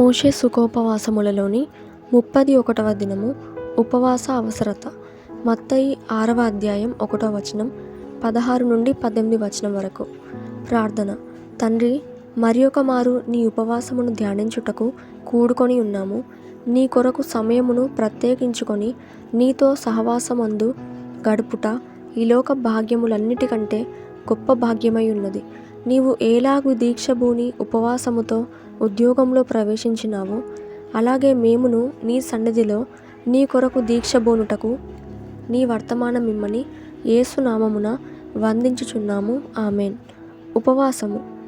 మోషే సుఖోపవాసములలోని ముప్పది ఒకటవ దినము ఉపవాస అవసరత. మత్తయి ఆరవ అధ్యాయం ఒకటో వచనం పదహారు నుండి పద్దెనిమిది వచనం వరకు. ప్రార్థన. తండ్రి మరి ఒక మారు నీ ఉపవాసమును ధ్యానించుటకు కూడుకొని ఉన్నాము. నీ కొరకు సమయమును ప్రత్యేకించుకొని నీతో సహవాసమందు గడుపుట ఈలోక భాగ్యములన్నిటికంటే గొప్ప భాగ్యమై ఉన్నది. నీవు ఏలాగు దీక్షభూని ఉపవాసముతో ఉద్యోగంలో ప్రవేశించినావో అలాగే మేమును నీ సన్నిధిలో నీ కొరకు దీక్షబోనుటకు నీ వర్తమానం మిమ్మని ఏసునామమున వందించుచున్నాము. ఆమెన్. ఉపవాసము.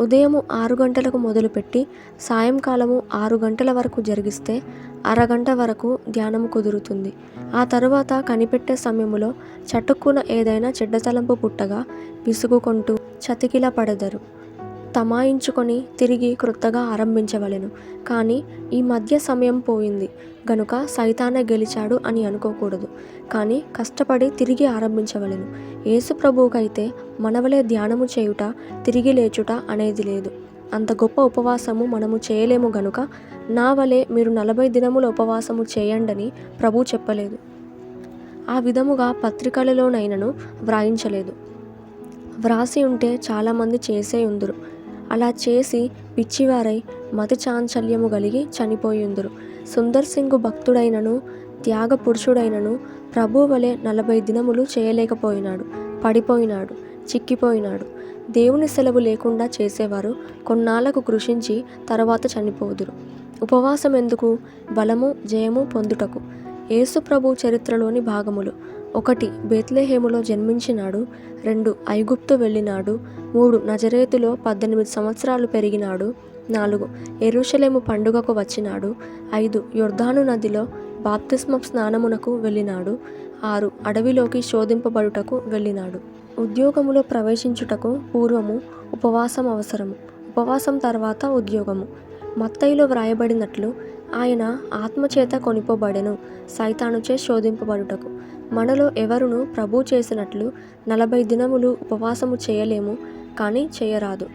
ఉదయము ఆరు గంటలకు మొదలుపెట్టి సాయంకాలము ఆరు గంటల వరకు జరిగిస్తే అరగంట వరకు ధ్యానము కుదురుతుంది. ఆ తరువాత కనిపెట్టే సమయములో చటుక్కున ఏదైనా చెడ్డ తలంపు పుట్టగా విసుగుకుంటూ చతికిల పడెదరు తమాయించుకొని తిరిగి క్రొత్తగా ఆరంభించవలెను. కానీ ఈ మధ్య సమయం పోయింది. గనుక సైతానే గెలిచాడు అని అనుకోకూడదు. కానీ కష్టపడి తిరిగి ఆరంభించవలెను. యేసు ప్రభువుకైతే మనవలే ధ్యానము చేయుట తిరిగి లేచుట అనేది లేదు. అంత గొప్ప ఉపవాసము మనము చేయలేము గనుక నా వలె మీరు నలభై దినముల ఉపవాసము చేయండని ప్రభు చెప్పలేదు. ఆ విధముగా పత్రికలలోనైనను వ్రాయించలేదు. వ్రాసి ఉంటే చాలామంది చేసే ఉందరు. అలా చేసి పిచ్చివారై మతి చాంచల్యము కలిగి చనిపోయుందురు. సుందర్ సింగ్ భక్తుడైనను త్యాగ పురుషుడైనను ప్రభు వలె నలభై దినములు చేయలేకపోయినాడు. పడిపోయినాడు చిక్కిపోయినాడు. దేవుని సెలవు లేకుండా చేసేవారు కొన్నాళ్ళకు కృషించి తర్వాత చనిపోదురు. ఉపవాసం ఎందుకు బలము జయము పొందుటకు. యేసు ప్రభు చరిత్రలోని భాగములు. ఒకటి బేత్లెహేములో జన్మించినాడు. రెండు ఐగుప్తు వెళ్ళినాడు. మూడు నజరేతులో పద్దెనిమిది సంవత్సరాలు పెరిగినాడు. నాలుగు ఎరుషలేము పండుగకు వచ్చినాడు. ఐదు యుర్ధాను నదిలో బాప్తిస్మ స్నానమునకు వెళ్ళినాడు. ఆరు అడవిలోకి శోధింపబడుటకు వెళ్ళినాడు. ఉద్యోగములో ప్రవేశించుటకు పూర్వము ఉపవాసం అవసరము. ఉపవాసం తర్వాత ఉద్యోగము. మత్తయిలో వ్రాయబడినట్లు ఆయన ఆత్మచేత కొనిపోబడెను సైతానుచే శోధింపబడుటకు. మనలో ఎవరును ప్రభు చేసినట్లు నలభై దినములు ఉపవాసము చేయలేము కానీ చేయరాదు.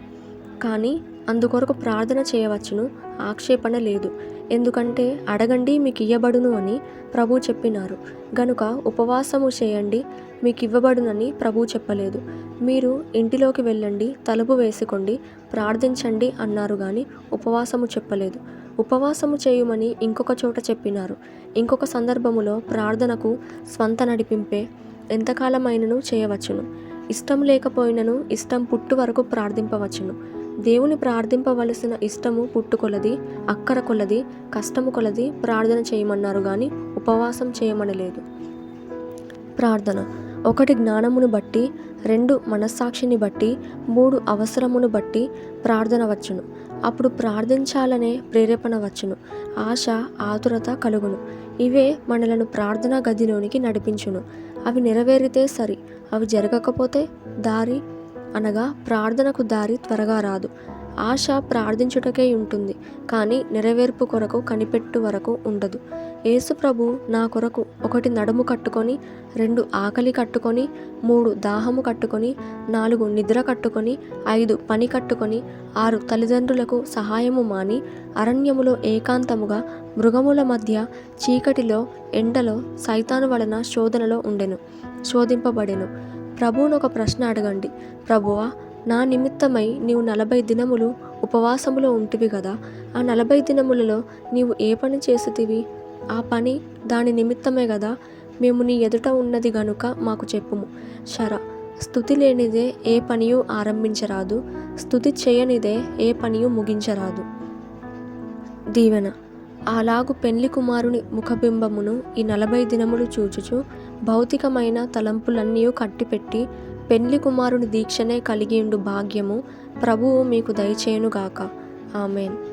కానీ అందుకొరకు ప్రార్థన చేయవచ్చును ఆక్షేపణ లేదు. ఎందుకంటే అడగండి మీకు ఇయ్యబడును అని ప్రభు చెప్పినారు. గనుక ఉపవాసము చేయండి మీకు ఇవ్వబడునని ప్రభు చెప్పలేదు. మీరు ఇంటిలోకి వెళ్ళండి తలుపు వేసుకోండి ప్రార్థించండి అన్నారు కానీ ఉపవాసము చెప్పలేదు. ఉపవాసము చేయుమని ఇంకొక చోట చెప్పినారు. ఇంకొక సందర్భములో ప్రార్థనకు స్వంత నడిపింపే ఎంతకాలమైనను చేయవచ్చును. ఇష్టం లేకపోయినను ఇష్టం పుట్టు వరకు ప్రార్థింపవచ్చును. దేవుని ప్రార్థింపవలసిన ఇష్టము పుట్టుకొలది అక్కర కొలది కష్టము కొలది ప్రార్థన చేయమన్నారు కానీ ఉపవాసం చేయమనలేదు. ప్రార్థన. ఒకటి జ్ఞానమును బట్టి రెండు మనస్సాక్షిని బట్టి మూడు అవసరమును బట్టి ప్రార్థన వచ్చును. అప్పుడు ప్రార్థించాలనే ప్రేరేపణ వచ్చును. ఆశ ఆతురత కలుగును. ఇవే మనలను ప్రార్థనా గదిలోనికి నడిపించును. అవి నెరవేరితే సరి అవి జరగకపోతే దారి అనగా ప్రార్థనకు దారి త్వరగా రాదు. ఆశ ప్రార్థించుటకే ఉంటుంది కానీ నెరవేర్పు కొరకు కనిపెట్టు వరకు ఉండదు. యేసు ప్రభు నా కొరకు ఒకటి నడుము కట్టుకొని రెండు ఆకలి కట్టుకొని మూడు దాహము కట్టుకొని నాలుగు నిద్ర కట్టుకొని ఐదు పని కట్టుకొని ఆరు తల్లిదండ్రులకు సహాయము మాని అరణ్యములో ఏకాంతముగా మృగముల మధ్య చీకటిలో ఎండలో సైతాను వలన శోధనలో ఉండెను శోధింపబడెను. ప్రభువును ఒక ప్రశ్న అడగండి. ప్రభువా నా నిమిత్తమై నీవు నలభై దినములు ఉపవాసములో ఉంటివి కదా ఆ నలభై దినములలో నీవు ఏ పని చేసితివి? ఆ పని దాని నిమిత్తమే కదా మేము నీ ఎదుట ఉన్నది గనుక మాకు చెప్పుము. శర స్థుతి లేనిదే ఏ పనియు ఆరంభించరాదు స్థుతి చేయనిదే ఏ పనియు ముగించరాదు. దీవెన. అలాగు పెళ్ళి కుమారుని ముఖబింబమును ఈ నలభై దినములు చూచుచు భౌతికమైన తలంపులన్నీ కట్టిపెట్టి పెళ్ళి కుమారుని దీక్షనే కలిగియుండు భాగ్యము ప్రభువు మీకు దయచేయునుగాక. ఆమెన్.